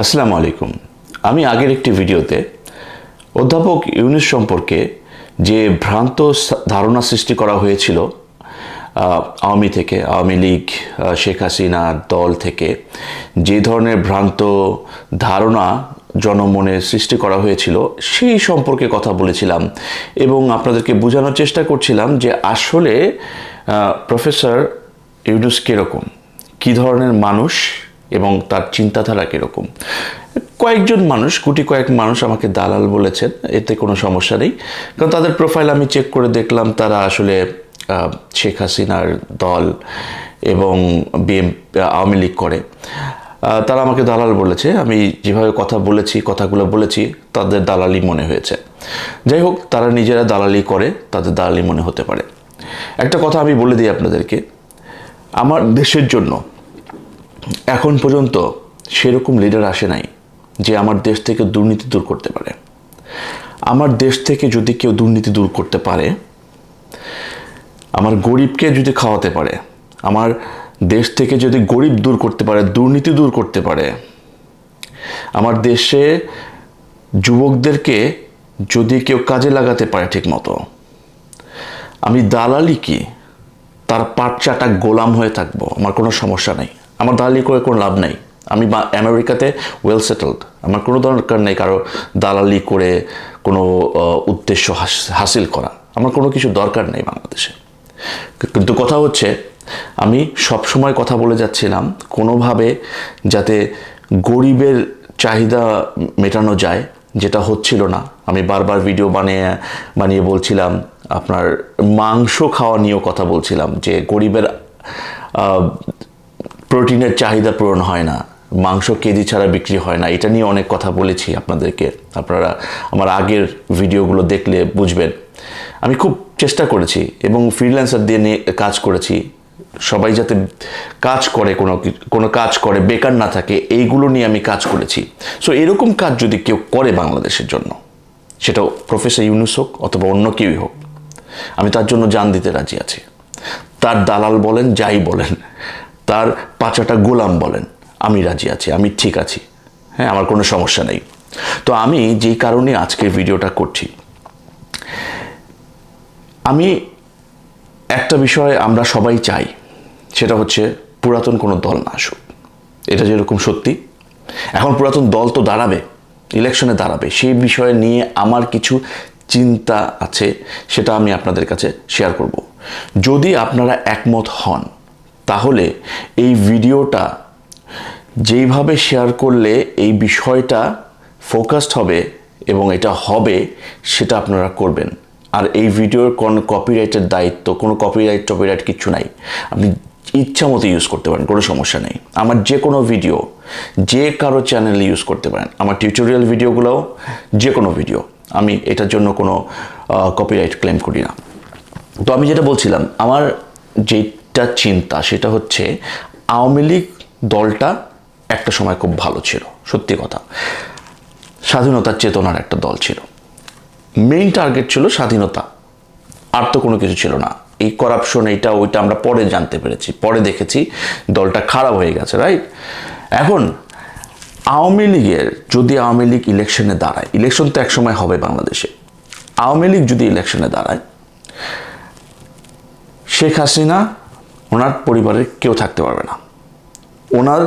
আসসালামু আলাইকুম। আমি আগের একটি ভিডিওতে অধ্যাপক ইউনুস সম্পর্কে যে ভ্রান্ত ধারণা সৃষ্টি করা হয়েছিল আওয়ামী থেকে, আওয়ামী লীগ শেখ হাসিনা দল থেকে, যে ধরনের ভ্রান্ত ধারণা জনমনে সৃষ্টি করা হয়েছিল, সেই সম্পর্কে কথা বলেছিলাম এবং আপনাদেরকে বোঝানোর চেষ্টা করছিলাম যে আসলে প্রফেসর ইউনুস কীরকম? কী ধরনের মানুষ? এবং তার চিন্তাধারা কীরকম। কয়েকজন মানুষ গুটি কয়েক মানুষ আমাকে দালাল বলেছেন, এতে কোনো সমস্যা নেই। কারণ তাদের প্রোফাইল আমি চেক করে দেখলাম, তারা আসলে শেখ হাসিনার দল এবং বিএম, আওয়ামী লীগ করে। তারা আমাকে দালাল বলেছে, আমি যেভাবে কথা বলেছি, কথাগুলো বলেছি, তাদের দালালি মনে হয়েছে। যাই হোক, তারা নিজেরা দালালি করে, তাদের দালালি মনে হতে পারে। একটা কথা আমি বলে দিই আপনাদেরকে, আমার দেশের জন্য এখন পর্যন্ত সেরকম লিডার আসে নাই যে আমার দেশ থেকে দুর্নীতি দূর করতে পারে। আমার দেশ থেকে যদি কেউ দুর্নীতি দূর করতে পারে, আমার গরিবকে যদি খাওয়াতে পারে, আমার দেশ থেকে যদি গরিব দূর করতে পারে, দুর্নীতি দূর করতে পারে, আমার দেশে যুবকদেরকে যদি কেউ কাজে লাগাতে পারে ঠিক মতো আমি দালালি কি? তার পাট চাটা গোলাম হয়ে থাকব, আমার কোনো সমস্যা নেই। আমার দালালি করে কোনো লাভ নেই। আমি আমেরিকাতে ওয়েল সেটেলড আমার কোনো দরকার নেই কারও দালালি করে কোনো উদ্দেশ্য হাসিল করা। আমার কোনো কিছু দরকার নেই বাংলাদেশে। কিন্তু কথা হচ্ছে, আমি সব সময় কথা বলে যাচ্ছিলাম, কোনোভাবে যাতে গরিবের চাহিদা মেটানো যায়, যেটা হচ্ছিল না। আমি বারবার ভিডিও বানিয়ে বানিয়ে বলছিলাম, আপনার মাংস খাওয়া নিয়েও কথা বলছিলাম, যে গরিবের প্রোটিনের চাহিদা পূরণ হয় না, মাংস, কেজি ছাড়া বিক্রি হয় না, এটা নিয়ে অনেক কথা বলেছি আপনাদেরকে। আপনারা আমার আগের ভিডিওগুলো দেখলে বুঝবেন। আমি খুব চেষ্টা করেছি এবং ফ্রিল্যান্সার দিয়ে নিয়ে কাজ করেছি। সবাই যাতে কাজ করে, কোনো কোনো কাজ করে, বেকার না থাকে, এইগুলো নিয়ে আমি কাজ করেছি। সো এরকম কাজ যদি কেউ করে বাংলাদেশের জন্য সেটা প্রফেসর ইউনুস হোক অথবা অন্য কেউই হোক, আমি তার জন্য জান দিতে রাজি আছি। তার দালাল বলেন, যাই বলেন তার পাচাটা গোলাম বলেন। আমি রাজি আছি, আমি ঠিক আছি। হ্যাঁ আমার কোনো সমস্যা নেই। তো আমি যেই কারণে আজকের ভিডিওটা করছি, আমি একটা বিষয়ে আমরা সবাই চাই, সেটা হচ্ছে পুরাতন কোনো দল না আসুক। এটা যেরকম সত্যি? এখন পুরাতন দল তো দাঁড়াবে, ইলেকশনে দাঁড়াবে। সেই বিষয়ে নিয়ে আমার কিছু চিন্তা আছে, সেটা আমি আপনাদের কাছে শেয়ার করব। যদি আপনারা একমত হন তাহলে এই ভিডিওটা যেইভাবে শেয়ার করলে এই বিষয়টা ফোকাসড হবে এবং এটা হবে, সেটা আপনারা করবেন। আর এই ভিডিওর কোনো কপিরাইটের দায়িত্ব, কোনো কপিরাইট টপিরাইট কিছু নাই। আপনি ইচ্ছা মতো ইউজ করতে পারেন, কোনো সমস্যা নেই। আমার যে কোনো ভিডিও যে কারও চ্যানেলে ইউজ করতে পারেন। আমার টিউটোরিয়াল ভিডিওগুলোও যে কোনো ভিডিও আমি এটার জন্য কোনো কপিরাইট ক্লেম করি না। তো আমি যেটা বলছিলাম, আমার যেটা চিন্তা। সেটা হচ্ছে, আওয়ামী লীগ দলটা একটা সময় খুব ভালো ছিল, সত্যি কথা। স্বাধীনতার চেতনার একটা দল ছিল। মেইন টার্গেট ছিল স্বাধীনতা। আর তো কোনো কিছু ছিল না। এই করাপশন এইটা, ওইটা আমরা পরে জানতে পেরেছি। পরে দেখেছি দলটা খারাপ হয়ে গেছে রাইট এখন, আওয়ামী লীগের, যদি আওয়ামী লীগ ইলেকশনে দাঁড়ায়, ইলেকশন তো একসময় হবে বাংলাদেশে। আওয়ামী লীগ যদি ইলেকশনে দাঁড়ায়, শেখ হাসিনা ওনার পরিবারের কেউ থাকতে পারবে না। ওনার,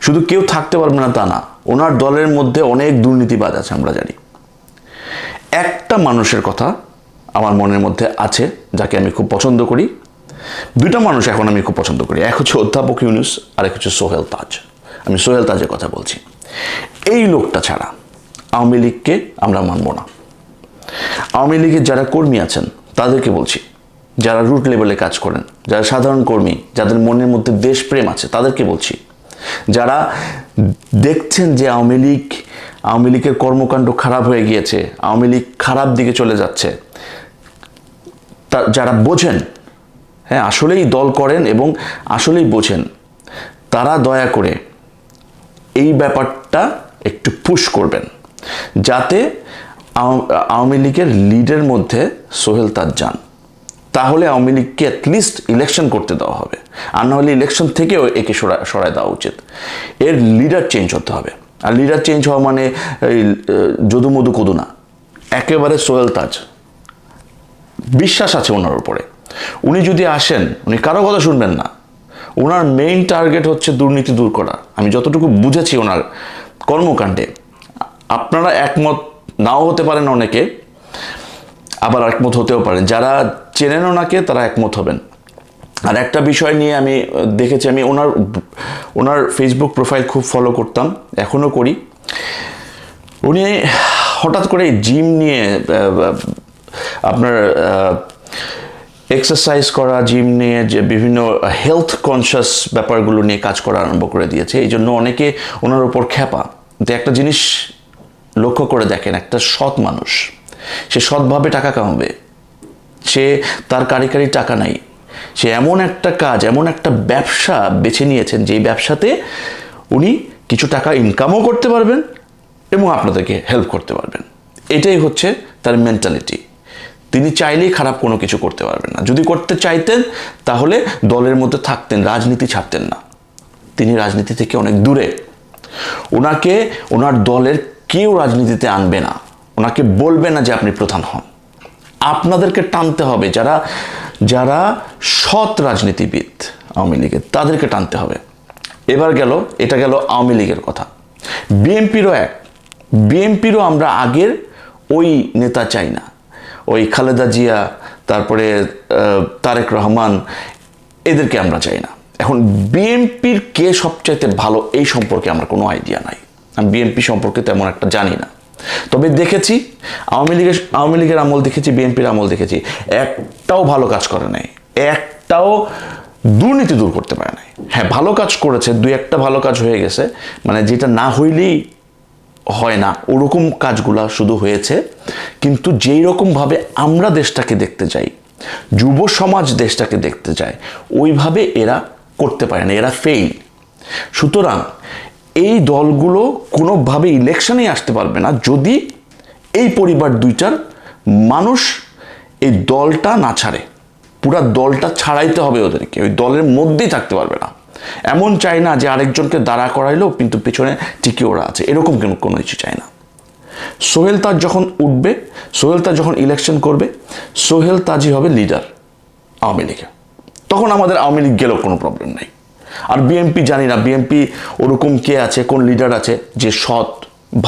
শুধু কেউ থাকতে পারবে না তা না, ওনার দলের মধ্যে অনেক দুর্নীতিবাজ আছে আমরা জানি। একটা মানুষের কথা আমার মনের মধ্যে আছে, যাকে আমি খুব পছন্দ করি। দুইটা মানুষ এখন আমি খুব পছন্দ করি, এক হচ্ছে অধ্যাপক ইউনুস আর এক হচ্ছে সোহেল তাজ। আমি সোহেল তাজের কথা বলছি। এই লোকটা ছাড়া আওয়ামী লীগকে আমরা মানব না। আওয়ামী লীগের যারা কর্মী আছেন, তাদেরকে বলছি যারা রুট লেভেলে কাজ করেন, যারা সাধারণ কর্মী, যাদের মনের মধ্যে দেশপ্রেম আছে, তাদেরকে বলছি, যারা দেখছেন যে আওয়ামী লীগ, আওয়ামী লীগের কর্মকাণ্ড খারাপ হয়ে গিয়েছে, আওয়ামী লীগ খারাপ দিকে চলে যাচ্ছে যারা বোঝেন হ্যাঁ আসলেই দল করেন এবং আসলেই বোঝেন, তারা দয়া করে এই ব্যাপারটা একটু পুশ করবেন, যাতে আওয়ামী লীগের লিডের মধ্যে সোহেল তাজ যান তাহলে আওয়ামী লীগকে অ্যাটলিস্ট ইলেকশন করতে দেওয়া হবে। আর নাহলে ইলেকশন থেকেও একে সরা, সরায় দেওয়া উচিত। এর লিডার চেঞ্জ হতে হবে। আর লিডার চেঞ্জ হওয়া মানে এই যদু মধু কদু না একেবারে সোহেল তাজ। বিশ্বাস আছে ওনার উপরে। উনি যদি আসেন, উনি কারও কথা শুনবেন না। ওনার মেইন টার্গেট হচ্ছে দুর্নীতি দূর করা। আমি যতটুকু বুঝেছি ওনার কর্মকাণ্ডে। আপনারা একমত নাও হতে পারেন অনেকে, আবার একমত হতেও পারেন। যারা চেনেন ওনাকে, তারা একমত হবেন। আর একটা বিষয় নিয়ে আমি দেখেছি, আমি ওনার ওনার ফেসবুক প্রোফাইল খুব ফলো করতাম, এখনও করি। উনি হঠাৎ করে জিম নিয়ে আপনার এক্সারসাইজ করা, জিম নিয়ে যে বিভিন্ন হেলথ কনসিয়াস ব্যাপারগুলো নিয়ে কাজ করা আরম্ভ করে দিয়েছে। এই জন্য অনেকে ওনার উপর খ্যাপা। তো একটা জিনিস লক্ষ্য করে দেখেন, একটা সৎ মানুষ, সে সৎভাবে টাকা কামাবে। সে তার কারিকারি টাকা নাই। সে এমন একটা কাজ, এমন একটা ব্যবসা বেছে নিয়েছেন, যেই ব্যবসাতে উনি কিছু টাকা ইনকামও করতে পারবেন এবং আপনাদেরকে হেল্প করতে পারবেন। এটাই হচ্ছে তার মেন্টালিটি তিনি চাইলেই খারাপ কোনো কিছু করতে পারবেন না। যদি করতে চাইতেন, তাহলে দলের মধ্যে থাকতেন, রাজনীতি ছাড়তেন না। তিনি রাজনীতি থেকে অনেক দূরে। ওনাকে, ওনার দলের কেউ রাজনীতিতে আনবে না। ওনাকে বলবে না যে আপনি প্রধান হন। আপনাদেরকে টানতে হবে, যারা যারা সৎ রাজনীতিবিদ আওয়ামী লীগের, তাদেরকে টানতে হবে। এবার গেল, এটা গেল আওয়ামী লীগের কথা। বিএনপিরও এক, বিএনপিরও আমরা আগের ওই নেতা চাই না। ওই খালেদা জিয়া, তারপরে তারেক রহমান, এদেরকে আমরা চাই না। এখন বিএনপির কে সবচাইতে ভালো, এই সম্পর্কে আমার কোনো আইডিয়া নাই। আমি বিএনপি সম্পর্কে তেমন একটা জানি না। তবে দেখেছি, আওয়ামী লীগের আওয়ামী লীগের আমল দেখেছি, বিএনপির আমল দেখেছি, একটাও ভালো কাজ করে নাই, একটাও দুর্নীতি দূর করতে পারে নাই। হ্যাঁ ভালো কাজ করেছে, দুই একটা ভালো কাজ হয়ে গেছে মানে যেটা না হইলেই হয় না, ওরকম কাজগুলা শুধু হয়েছে, কিন্তু যেই রকমভাবে আমরা দেশটাকে দেখতে চাই, যুব সমাজ দেশটাকে দেখতে চায়, ওইভাবে এরা করতে পারে না, এরা ফেইল সুতরাং এই দলগুলো কোনোভাবে ইলেকশনে আসতে পারবে না যদি এই পরিবার দুইটার মানুষ এই দলটা না ছাড়ে। পুরা দলটা ছাড়াইতে হবে ওদেরকে। ওই দলের মধ্যেই থাকতে পারবে না। এমন চাই না যে আরেকজনকে দাঁড়া করাইলেও কিন্তু পিছনে টিকে ওরা আছে। এরকম কোনো কোনো কিছু চাই না। সোহেল তাজ যখন উঠবে, সোহেল তাজ যখন ইলেকশন করবে, সোহেল তাজই হবে লিডার আওয়ামী লীগের। তখন আমাদের আওয়ামী লীগ গেলেও কোনো প্রবলেম নাই। আর বিএনপি জানি না বিএনপি ওরকম কে আছে, কোন লিডার আছে যে সৎ,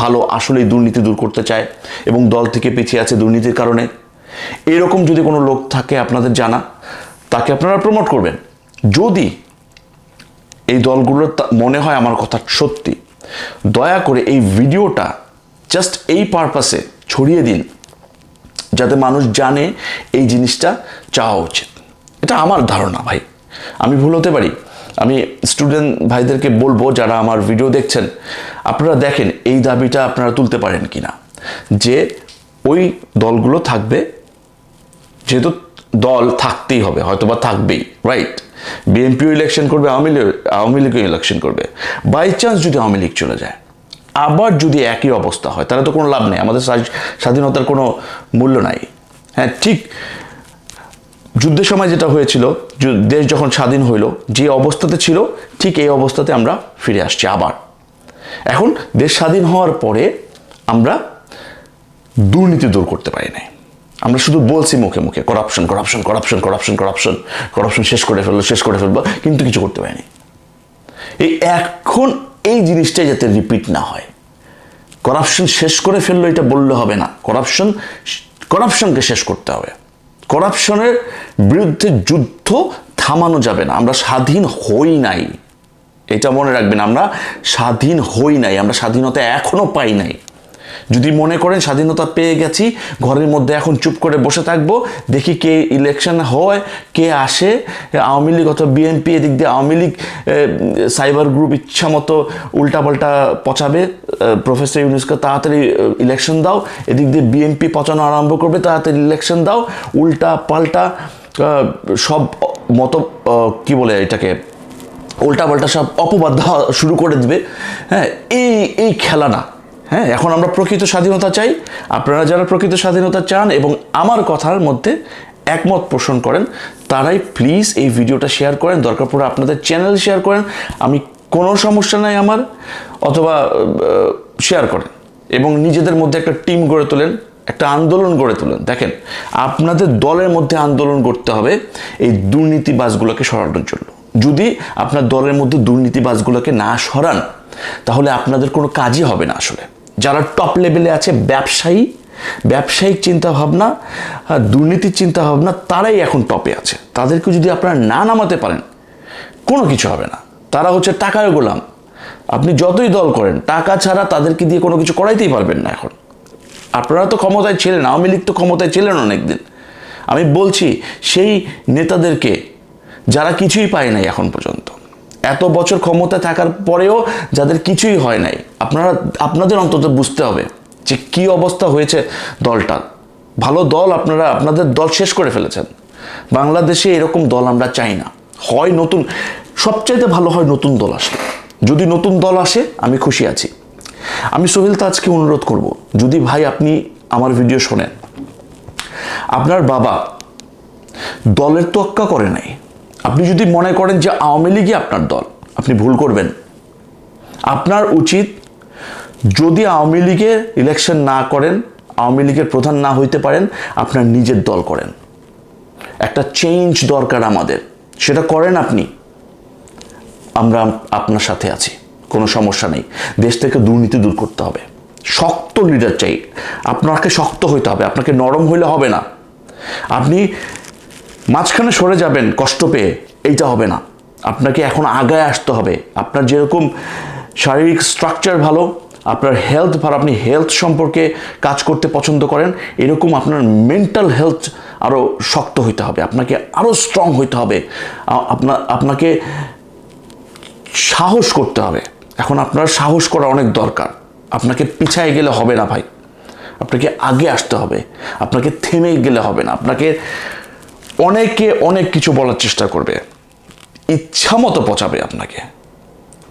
ভালো, আসলেই দুর্নীতি দূর করতে চায় এবং দল থেকে পিছিয়ে আছে দুর্নীতির কারণে? এরকম যদি কোনো লোক থাকে আপনাদের জানা, তাকে আপনারা প্রমোট করবেন। যদি এই দলগুলোর মনে হয় আমার কথা সত্যি, দয়া করে এই ভিডিওটা জাস্ট এই পারপাসে ছড়িয়ে দিন, যাতে মানুষ জানে এই জিনিসটা চাওয়া উচিত। এটা আমার ধারণা ভাই। আমি ভুল হতে পারি। আমি স্টুডেন্ট ভাইদেরকে বলব যারা আমার ভিডিও দেখছেন, আপনারা দেখেন এই দাবিটা আপনারা তুলতে পারেন কিনা। যে ওই দলগুলো থাকবে, যেহেতু দল থাকতেই হবে হয়তো বা থাকবেই রাইট বিএনপিও ইলেকশন করবে, আওয়ামী লীগ, আওয়ামী লীগও ইলেকশন করবে। বাই চান্স যদি আওয়ামী লীগ চলে যায়, আবার যদি একই অবস্থা হয়, তাহলে তো কোনো লাভ নেই, আমাদের স্বাধী- স্বাধীনতার কোনো মূল্য নাই। হ্যাঁ ঠিক যুদ্ধের সময় যেটা হয়েছিল দেশ যখন স্বাধীন হইল, যে অবস্থাতে ছিল, ঠিক এই অবস্থাতে আমরা ফিরে আসছি আবার। এখন দেশ স্বাধীন হওয়ার পরে আমরা দুর্নীতি দূর করতে পারি নাই। আমরা শুধু বলছি মুখে মুখে corruption corruption corruption corruption corruption corruption শেষ করে ফেলব, শেষ করে ফেলব, কিন্তু কিছু করতে পারিনি। এই এখন এই জিনিসটাই যাতে রিপিট না হয়। করাপশন শেষ করে ফেলল এটা বললে হবে না। করাপশন করাপশনকে শেষ করতে হবে। করাপশনের বিরুদ্ধে যুদ্ধ থামানো যাবে না। আমরা স্বাধীন হই নাই। এটা মনে রাখবেন, আমরা স্বাধীন হই নাই, আমরা স্বাধীনতা এখনও পাই নাই। যদি মনে করেন স্বাধীনতা পেয়ে গেছি, ঘরের মধ্যে এখন চুপ করে বসে থাকব, দেখি কে ইলেকশন হয়, কে আসে, আওয়ামী লীগ অথবা বিএনপি এদিক দিয়ে আওয়ামী লীগ সাইবার গ্রুপ ইচ্ছা মতো উল্টাপাল্টা পচাবে প্রফেসর ইউনুসকে তাড়াতাড়ি ইলেকশন দাও, এদিক দিয়ে বিএনপি পচানো আরম্ভ করবে, তাড়াতাড়ি ইলেকশন দাও, উল্টা পাল্টা সব মত কি বলে এটাকে, উল্টাপাল্টা সব অপবাদ দেওয়া শুরু করে দিবে। হ্যাঁ এই এই খেলা না। হ্যাঁ এখন আমরা প্রকৃত স্বাধীনতা চাই। আপনারা যারা প্রকৃত স্বাধীনতা চান এবং আমার কথার মধ্যে একমত পোষণ করেন, তারাই প্লিজ এই ভিডিওটা শেয়ার করেন। দরকার পড়ে আপনাদের চ্যানেল শেয়ার করেন। আমি কোনো সমস্যা নাই আমার, অথবা শেয়ার করেন। এবং নিজেদের মধ্যে একটা টিম গড়ে তোলেন, একটা আন্দোলন গড়ে তোলেন। দেখেন, আপনাদের দলের মধ্যে আন্দোলন করতে হবে এই দুর্নীতিবাজগুলোকে সরানোর জন্য। যদি আপনার দলের মধ্যে দুর্নীতিবাজগুলোকে না সরান, তাহলে আপনাদের কোনো কাজই হবে না আসলে। যারা টপ লেভেলে আছে, ব্যবসায়ী, ব্যবসায়িক চিন্তাভাবনা দুর্নীতির চিন্তাভাবনা, তারাই এখন টপে আছে। তাদেরকে যদি আপনারা না নামাতে পারেন, কোনো কিছু হবে না। তারা হচ্ছে টাকার গোলাম। আপনি যতই দল করেন, টাকা ছাড়া তাদেরকে দিয়ে কোনো কিছু করাইতেই পারবেন না এখন। আপনারা তো ক্ষমতায় ছিলেন, আওয়ামী লীগ তো ক্ষমতায় ছিলেন অনেকদিন। আমি বলছি, সেই নেতাদেরকে যারা কিছুই পায় নাই এখন পর্যন্ত এত বছর ক্ষমতায় থাকার পরেও যাদের কিছুই হয় নাই, আপনারা, আপনাদের অন্তত বুঝতে হবে যে কি অবস্থা হয়েছে দলটার ভালো দল আপনারা, আপনাদের দল শেষ করে ফেলেছেন। বাংলাদেশে এরকম দল আমরা চাই না। হয় নতুন, সবচাইতে ভালো হয় নতুন দল আসলে। যদি নতুন দল আসে, আমি খুশি আছি। আমি সোহেল তাজকে অনুরোধ করব, যদি ভাই আপনি আমার ভিডিও শোনেন। আপনার বাবা দলের তোয়াক্কা করে নাই। আপনি যদি মনে করেন যে আওয়ামী লীগই আপনার দল, আপনি ভুল করবেন। আপনার উচিত যদি আওয়ামী লীগে ইলেকশন না করেন, আওয়ামী লীগের প্রধান না হইতে পারেন, আপনার নিজের দল করেন। একটা চেঞ্জ দরকার আমাদের। সেটা করেন আপনি। আমরা আপনার সাথে আছি, কোনো সমস্যা নেই। দেশ থেকে দুর্নীতি দূর করতে হবে। শক্ত লিডার চাই। আপনাকে শক্ত হইতে হবে, আপনাকে নরম হইলে হবে না। আপনি মাঝখানে সরে যাবেন, কষ্ট পেয়ে, এইটা হবে না। আপনাকে এখন আগায় আসতে হবে। আপনার যেরকম শারীরিক স্ট্রাকচার ভালো, আপনার হেলথ ভালো, আপনি হেলথ সম্পর্কে কাজ করতে পছন্দ করেন, এরকম আপনার মেন্টাল হেলথ আরও শক্ত হইতে হবে, আপনাকে আরও স্ট্রং হইতে হবে। আপনার আপনাকে সাহস করতে হবে। এখন আপনার সাহস করা অনেক দরকার। আপনাকে পিছায় গেলে হবে না ভাই। আপনাকে আগে আসতে হবে। আপনাকে থেমে গেলে হবে না। আপনাকে অনেকে অনেক কিছু বলার চেষ্টা করবে। ইচ্ছা মতো পচাবে আপনাকে।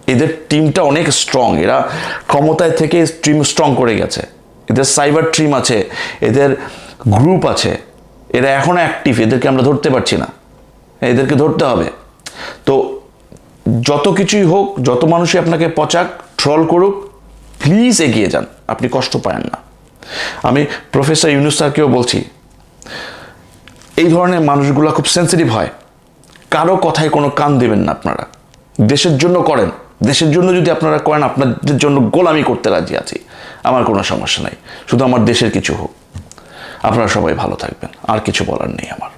এদের টিমটা অনেক স্ট্রং এরা ক্ষমতায় থেকে টিম স্ট্রং করে গেছে। এদের সাইবার টিম আছে, এদের গ্রুপ আছে, এরা এখনও অ্যাক্টিভ এদেরকে আমরা ধরতে পারছি না। এদেরকে ধরতে হবে। তো যত কিছুই হোক, যত মানুষই আপনাকে পচাক ট্রল করুক প্লিজ এগিয়ে যান। আপনি কষ্ট পায়েন না। আমি প্রফেসর ইউনুস স্যারকেও বলছি এই ধরনের মানুষগুলো খুব সেন্সিটিভ হয়। কারও কথায় কোনো কান দেবেন না আপনারা। দেশের জন্য করেন। দেশের জন্য যদি আপনারা করেন, আপনাদের জন্য গোলামি করতে রাজি আছি। আমার কোনো সমস্যা নাই। শুধু আমার দেশের কিছু হোক। আপনারা সবাই ভালো থাকবেন। আর কিছু বলার নেই আমার।